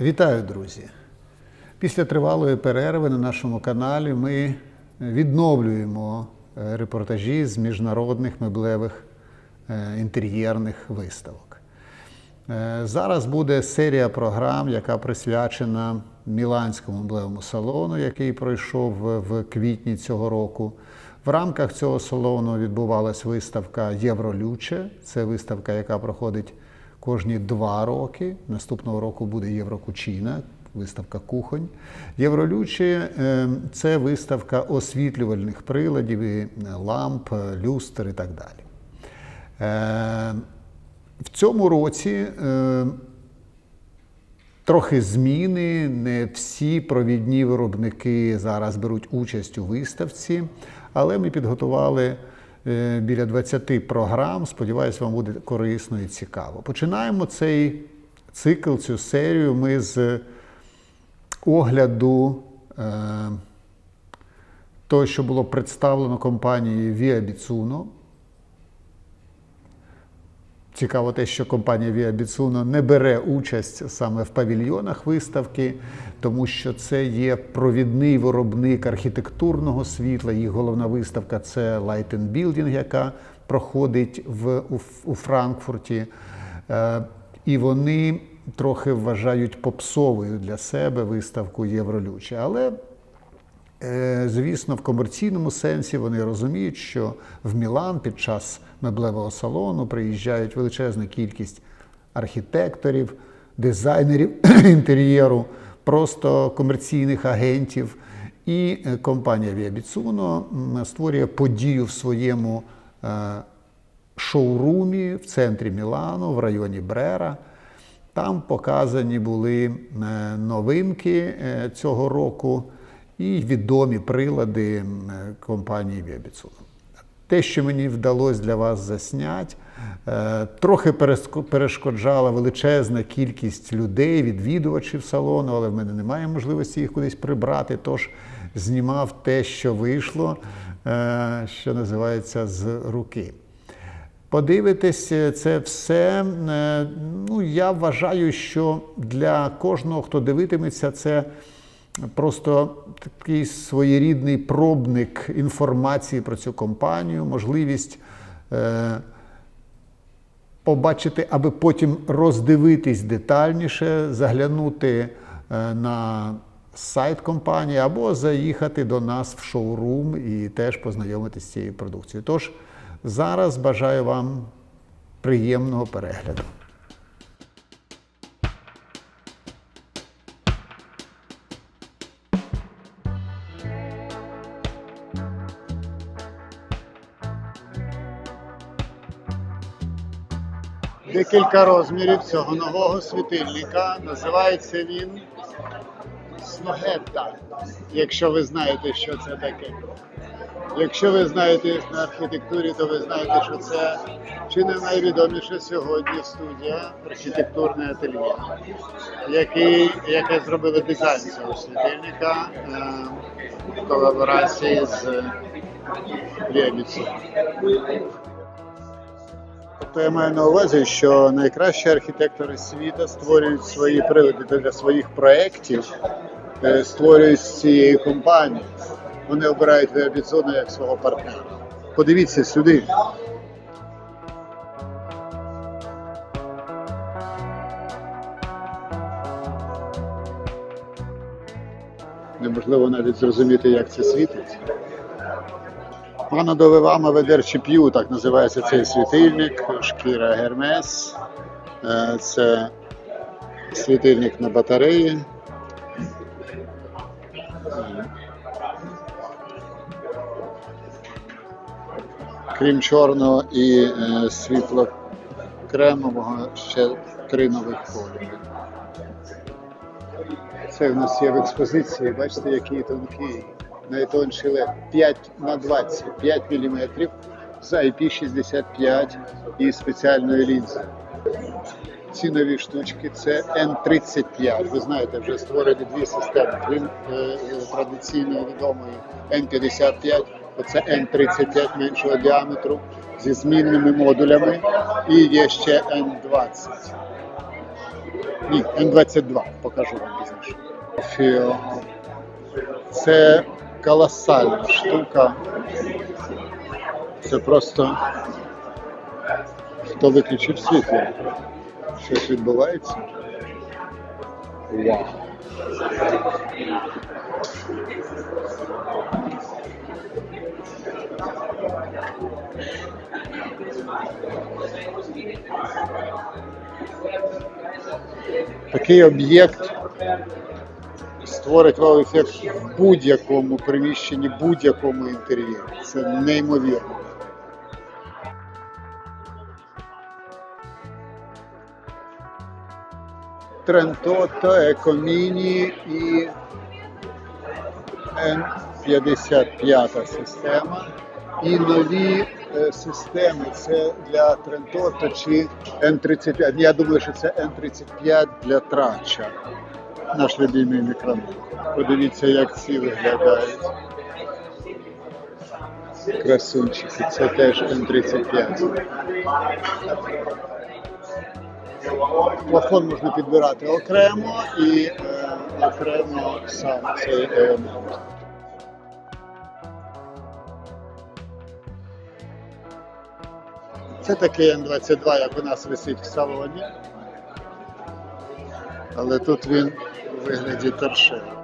Вітаю, друзі! Після тривалої перерви на нашому каналі ми відновлюємо е, репортажі з міжнародних меблевих е, інтер'єрних виставок. Е, Зараз буде серія програм, яка присвячена Міланському меблевому салону, який пройшов в- квітні цього року. В рамках цього салону відбувалась виставка Євролюче. Це виставка, яка проходить кожні два роки. Наступного року буде Єврокучина, виставка кухонь. Євролюче е, це виставка освітлювальних приладів, е, ламп, е, люстр і так далі. Е, В цьому році е, трохи зміни. Не всі провідні виробники зараз беруть участь у виставці, але ми підготували біля 20 програм. Сподіваюсь, вам буде корисно і цікаво. Починаємо цей цикл, цю серію ми з огляду. Е, того, що було представлено компанією Via Bitsuno. Цікаво те, що компанія Via Bitsuno не бере участь саме в павільйонах виставки, тому що це є провідний виробник архітектурного світла. Їх головна виставка це Light and Building, яка проходить в, у, у Франкфурті. Е, і вони трохи вважають попсовою для себе виставку Євролюче. Але Звісно, в комерційному сенсі вони розуміють, що в Мілан під час меблевого салону приїжджають величезна кількість архітекторів, дизайнерів інтер'єру, просто комерційних агентів. І е, компанія м, створює подію в своєму е, шоурумі в центрі Мілану, в районі Брера. Там показані були е, новинки е, цього року і відомі прилади компанії Вебіцу. Те, що мені вдалося для вас засняти, е, трохи перешкоджала величезна кількість людей, відвідувачів салону, але в мене немає можливості їх кудись прибрати. Тож знімав те, що вийшло, е, що називається з руки. Подивитись е, це все. Ну, я вважаю, що для кожного, хто дивитиметься, це просто такий своєрідний пробник інформації про цю компанію, можливість е, побачити, аби потім роздивитись детальніше, заглянути е, на сайт компанії або заїхати до нас в шоурум і теж познайомитися з цією продукцією. Тож зараз бажаю вам приємного перегляду. Декілька розмірів цього нового світильника. Називається він Сногетта, якщо ви знаєте, що це таке. Якщо ви знаєте на архітектурі, то ви знаєте, що це чи не найвідоміша сьогодні студія архітектурне ательє, який, яке зробило дизайн цього світильника е, в колаборації з Лєбіцем. Тобто я маю на увазі, що найкращі архітектори світу створюють свої прилади для своїх проєктів, е, створюють з цієї компанії. Вони обирають Віабіцона як свого партнера. Подивіться сюди. Неможливо навіть зрозуміти, як це світить. Пана вами ведерчі п'ю, так називається цей світильник, шкіра Гермес. Е, Це світильник на батареї. Крім чорного і е, світло кремового, ще три нових кольори. Це в нас є в експозиції, бачите, який тонкий. Найтонший LED 5 на 20, 5 мм з IP65 і спеціальною лінзою. Ці нові штучки це N35. Ви знаєте, вже створені дві системи. Крім е, традиційної відомої N55, оце N35 меншого діаметру зі змінними модулями, і є ще N20. Ні, Н22, покажу вам пізніше. Це колосальна штука. Це просто хто виключив світло. Щось відбувається. Вау. Такий об'єкт створить вау-ефект в будь-якому приміщенні, будь-якому інтер'єрі. Це неймовірно. Трентото, Екоміні і N55 система. І нові е, системи це для Трентото чи N35. Я думаю, що це N35 для трача. Наш любимий мікрофон. Подивіться, як ці виглядають. Красунчики, це теж N35. Плафон можна підбирати окремо і е, окремо сам цей елемент. Це такий Н22, як у нас висить в салоні. Але тут він у вигляді торшера.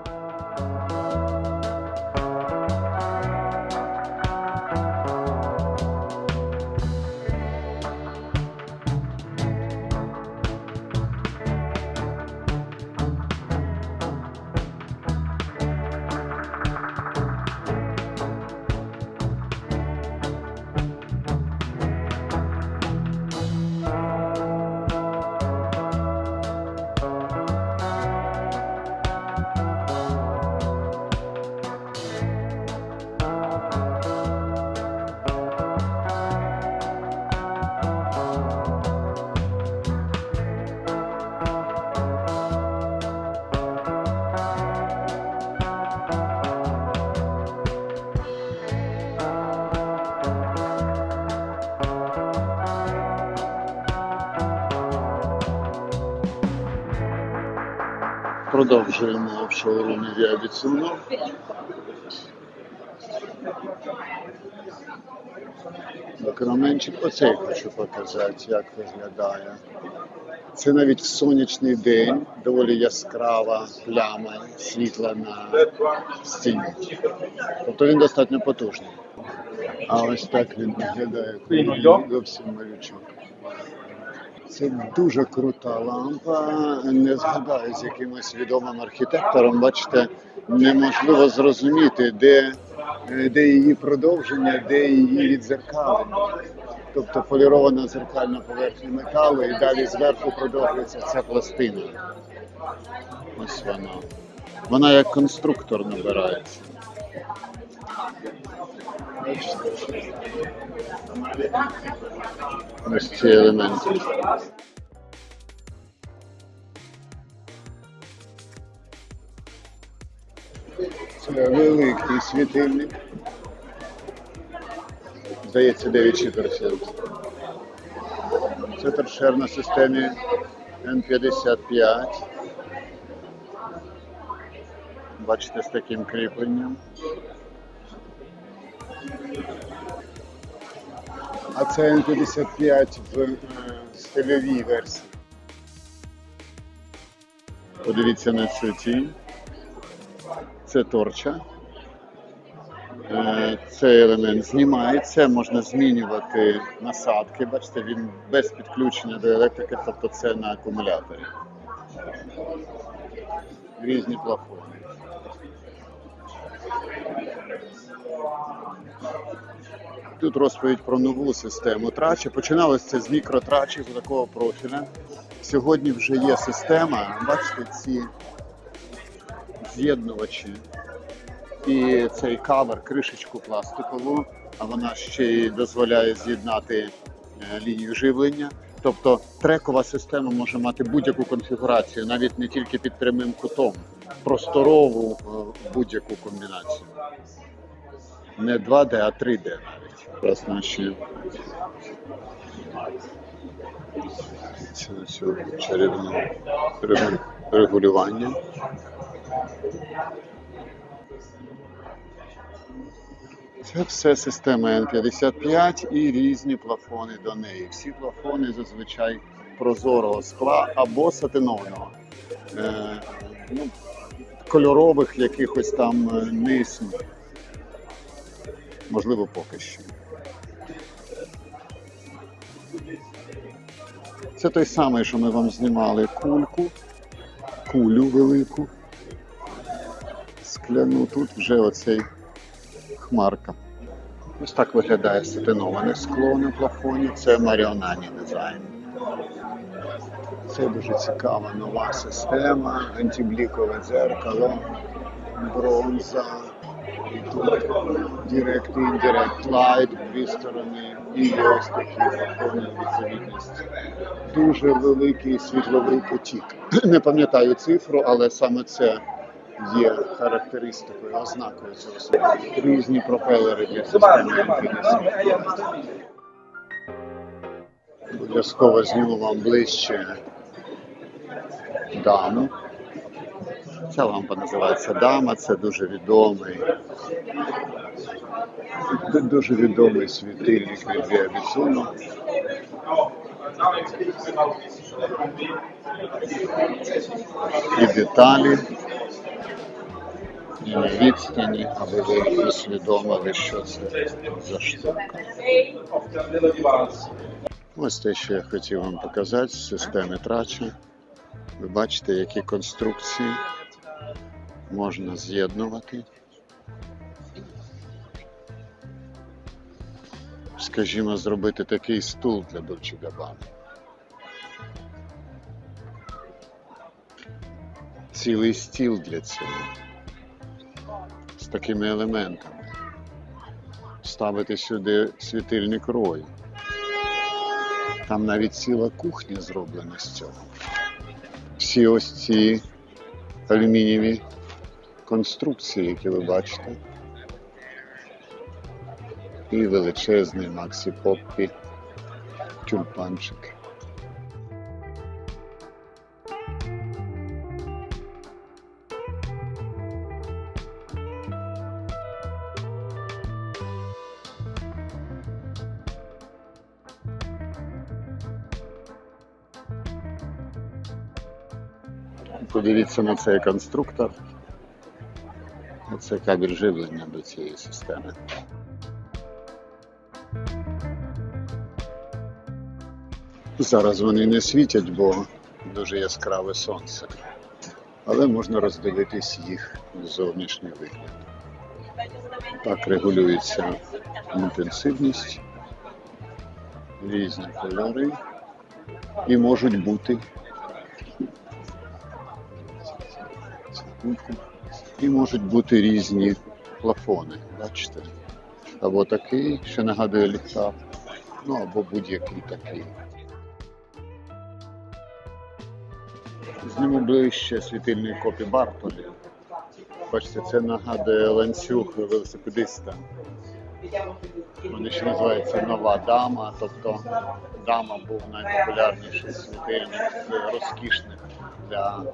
Продовжуємо в шоурумі Віабіцуно. Краменчик, оцей хочу показати, як виглядає. Це навіть в сонячний день доволі яскрава пляма світла на стіні. Тобто він достатньо потужний. А ось так він виглядає, він зовсім малючок. Це дуже крута лампа. Не згадаю з якимось відомим архітектором. Бачите, неможливо зрозуміти, де, де її продовження, де її відзеркалення. Тобто полірована зеркальна поверхня металу і далі зверху продовжується ця пластина. Ось вона. Вона як конструктор набирається. Ось ці елементи. Це великий світильник. Здається, 9%. Це торшер на системі N55. Бачите, з таким кріпленням. А це N55 в е, стильовій версії. Подивіться на цю тінь. Це торча. Е, Цей елемент знімається, можна змінювати насадки. Бачите, він без підключення до електрики, тобто це на акумуляторі. Різні плафони. Тут розповідь про нову систему трача. Починалося це з мікротрачів, з такого профіля. Сьогодні вже є система, бачите, ці з'єднувачі і цей кавер, кришечку пластикову, а вона ще й дозволяє з'єднати е, лінію живлення. Тобто трекова система може мати будь-яку конфігурацію, навіть не тільки під прямим кутом, просторову е, будь-яку комбінацію. Не 2D, а 3D навіть. Зараз наші цю, цю регулювання. Це все система N55 і різні плафони до неї. Всі плафони зазвичай прозорого скла або сатинового. Е, ну, кольорових якихось там не. Можливо, поки що. Це той самий, що ми вам знімали кульку, кулю велику. Скляну тут вже оцей хмарка. Ось так виглядає сатиноване скло на плафоні. Це маріональний дизайн. Це дуже цікава нова система, антиблікове дзеркало, бронза, і тут Direct Indirect Light, дві сторони, і ось такі плафони відповідності. Дуже великий світловий потік. Не пам'ятаю цифру, але саме це є характеристикою, ознакою цього. Різні пропелери для системи Infinity. Обов'язково зніму вам ближче даму. Ця лампа називається Дама, це дуже відомий. Дуже відомий світильник від Віабісуну. І деталі, і на відстані, аби ви усвідомили, що це за штука. Ось те, що я хотів вам показати з системи трача. Ви бачите, які конструкції можна з'єднувати. Скажімо, зробити такий стул для Dolce Gabbana. Цілий стіл для цього. З такими елементами. Ставити сюди світильник рою. Там навіть ціла кухня зроблена з цього. Всі ось ці алюмінієві конструкції, які ви бачите. І величезний Максі Поппі тюльпанчик. Подивіться на цей конструктор. Це кабель живлення до цієї системи. Зараз вони не світять, бо дуже яскраве сонце. Але можна роздивитись їх зовнішній вигляд. Так регулюється інтенсивність, різні кольори і можуть бути секундку. І можуть бути різні плафони, бачите? Або такий, що нагадує ліхтар, ну або будь-який такий. Зніму ближче світильний копі Бартолі. Бачите, це нагадує ланцюг велосипедиста. Вони ще називаються Нова Дама, тобто Дама був найпопулярніший світильник з розкішних для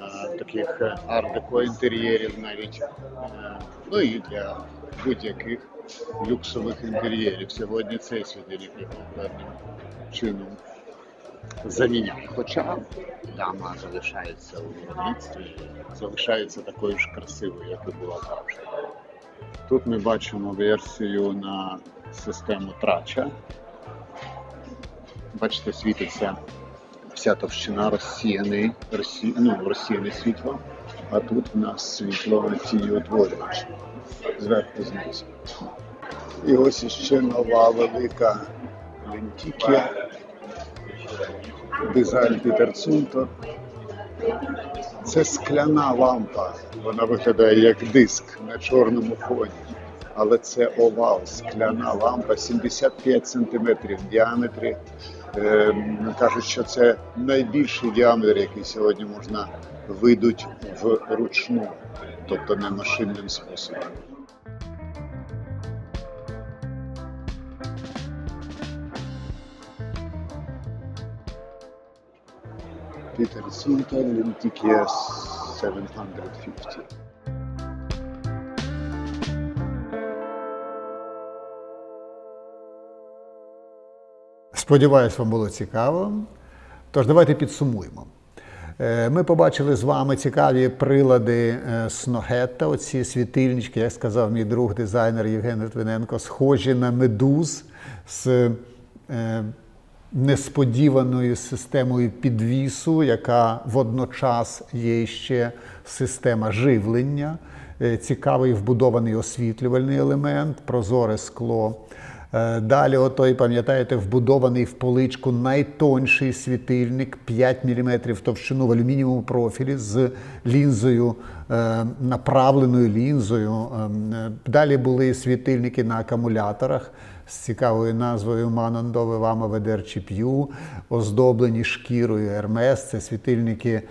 е, таких е, арт-деко інтер'єрів навіть, е, ну і для будь-яких люксових інтер'єрів. Сьогодні цей світильник певним чином заміняє. Хоча дама залишається у виробництві, залишається такою ж красивою, як і була завжди. Тут ми бачимо версію на систему трача. Бачите, світиться вся товщина розсіяний, розсі... ну, розсіяне світло, а тут в нас світло тієутворювач зверху знизу. І ось іще нова велика лентікія. Дизайн Пітер Цунтор. Це скляна лампа. Вона виглядає як диск на чорному фоні. Але це овал, скляна лампа 75 см в діаметрі. Е, кажуть, що це найбільший діаметр, який сьогодні можна видуть вручну, тобто не машинним способом. Peter Sinton, LTKS 750. Сподіваюсь, вам було цікаво. Тож давайте підсумуємо. Е, Ми побачили з вами цікаві прилади е, Сногетта, оці світильнички, як сказав мій друг дизайнер Євген Литвиненко, схожі на медуз з е, несподіваною системою підвісу, яка водночас є ще система живлення, цікавий вбудований освітлювальний елемент, прозоре скло. Е, Далі, отой, пам'ятаєте, вбудований в поличку найтонший світильник 5 мм товщину в алюмінієвому профілі з лінзою, е, направленою лінзою. Ем, е, Далі були світильники на акумуляторах з цікавою назвою Манандове Вама Ведер Чіп'ю, оздоблені шкірою Ермес. Це світильники.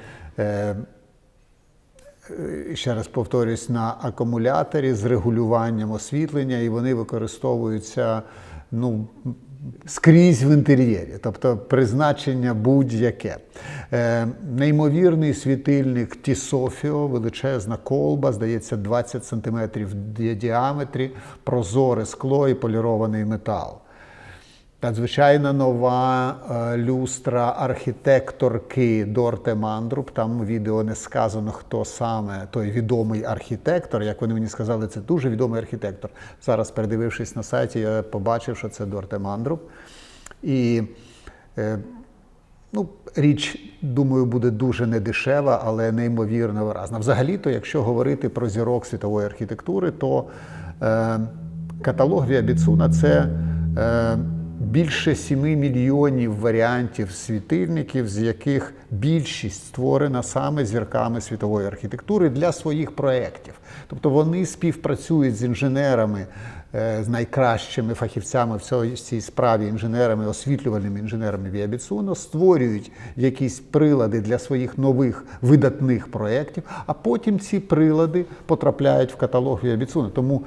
Е, ще раз повторюсь, на акумуляторі з регулюванням освітлення, і вони використовуються ну, скрізь в інтер'єрі, тобто призначення будь-яке. Е, неймовірний світильник Тісофіо, величезна колба, здається, 20 см в діаметрі, прозоре скло і полірований метал. Надзвичайно нова е, люстра архітекторки Дорте Мандруп. Там відео не сказано, хто саме той відомий архітектор. Як вони мені сказали, це дуже відомий архітектор. Зараз, передивившись на сайті, я побачив, що це Дорте Мандруп. І е, ну, річ, думаю, буде дуже недешева, але неймовірно виразна. Взагалі-то, якщо говорити про зірок світової архітектури, то е, каталог Віабіцуна це. Е, більше 7 мільйонів варіантів світильників, з яких більшість створена саме зірками світової архітектури для своїх проєктів. Тобто вони співпрацюють з інженерами, е, з найкращими фахівцями в цій- справі, інженерами, освітлювальними інженерами Віабіцуно, створюють якісь прилади для своїх нових видатних проєктів, а потім ці прилади потрапляють в каталог Віабіцуно. Тому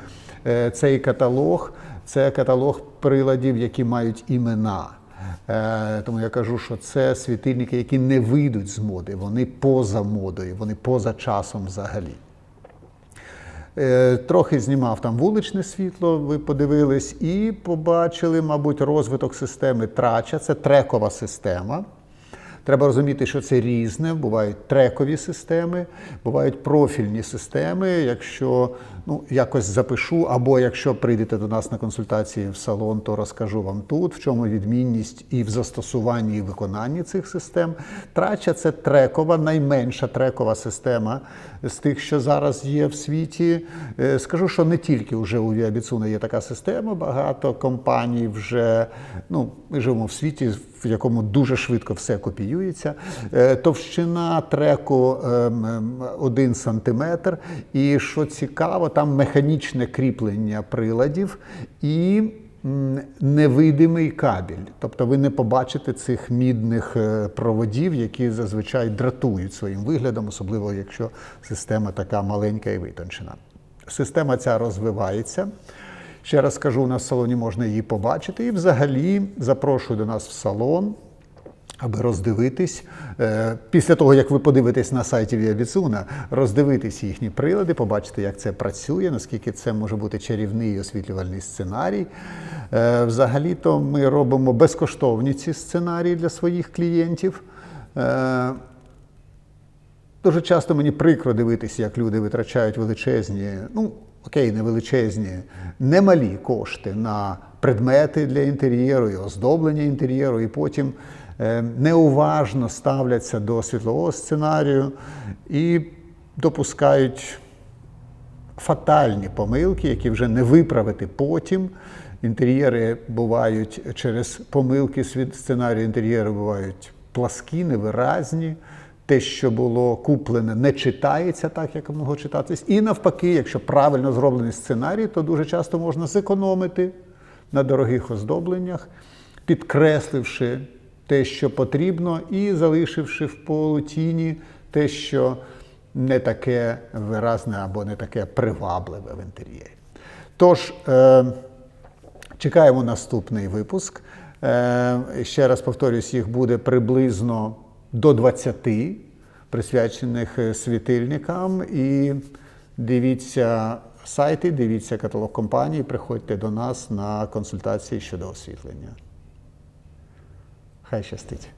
цей каталог це каталог приладів, які мають імена. Е, Тому я кажу, що це світильники, які не вийдуть з моди, вони поза модою, вони поза часом взагалі. Е, Трохи знімав там вуличне світло, ви подивились, і побачили, мабуть, розвиток системи трача. Це трекова система. Треба розуміти, що це різне. Бувають трекові системи, бувають профільні системи. Якщо ну, якось запишу, або якщо прийдете до нас на консультації в салон, то розкажу вам тут, в чому відмінність і в застосуванні і виконанні цих систем. Трача це трекова, найменша трекова система з тих, що зараз є в світі. Е, Скажу, що не тільки вже у Віабіцуна є така система, багато компаній вже ну, ми живемо в світі, в якому дуже швидко все копіюється. Е, Товщина треку ем, ем, 1 сантиметр. І що цікаво, там механічне кріплення приладів і невидимий кабель. Тобто ви не побачите цих мідних е, проводів, які зазвичай дратують своїм виглядом, особливо якщо система така маленька і витончена. Система ця розвивається. Ще раз кажу, у нас в салоні можна її побачити. І взагалі запрошую до нас в салон, аби роздивитись. е, Після того, як ви подивитесь на сайті Віабіцуна, роздивитись їхні прилади, побачити, як це працює, наскільки це може бути чарівний освітлювальний сценарій. Е, Взагалі-то ми робимо безкоштовні ці сценарії для своїх клієнтів. Е, Дуже часто мені прикро дивитися, як люди витрачають величезні, ну окей, не величезні, немалі кошти на предмети для інтер'єру і оздоблення інтер'єру, і потім е, неуважно ставляться до світлового сценарію і допускають фатальні помилки, які вже не виправити потім. Інтер'єри бувають через помилки сценарію інтер'єру бувають пласкі, невиразні. Те, що було куплене, не читається так, як могло читатись. І навпаки, якщо правильно зроблений сценарій, то дуже часто можна зекономити на дорогих оздобленнях, підкресливши те, що потрібно, і залишивши в полутіні те, що не таке виразне або не таке привабливе в інтер'єрі. Тож, е, чекаємо наступний випуск. Е, ще раз повторюсь, їх буде приблизно до 20 присвячених е, світильникам. І дивіться сайти, дивіться каталог компаній, приходьте до нас на консультації щодо освітлення. Хай щастить.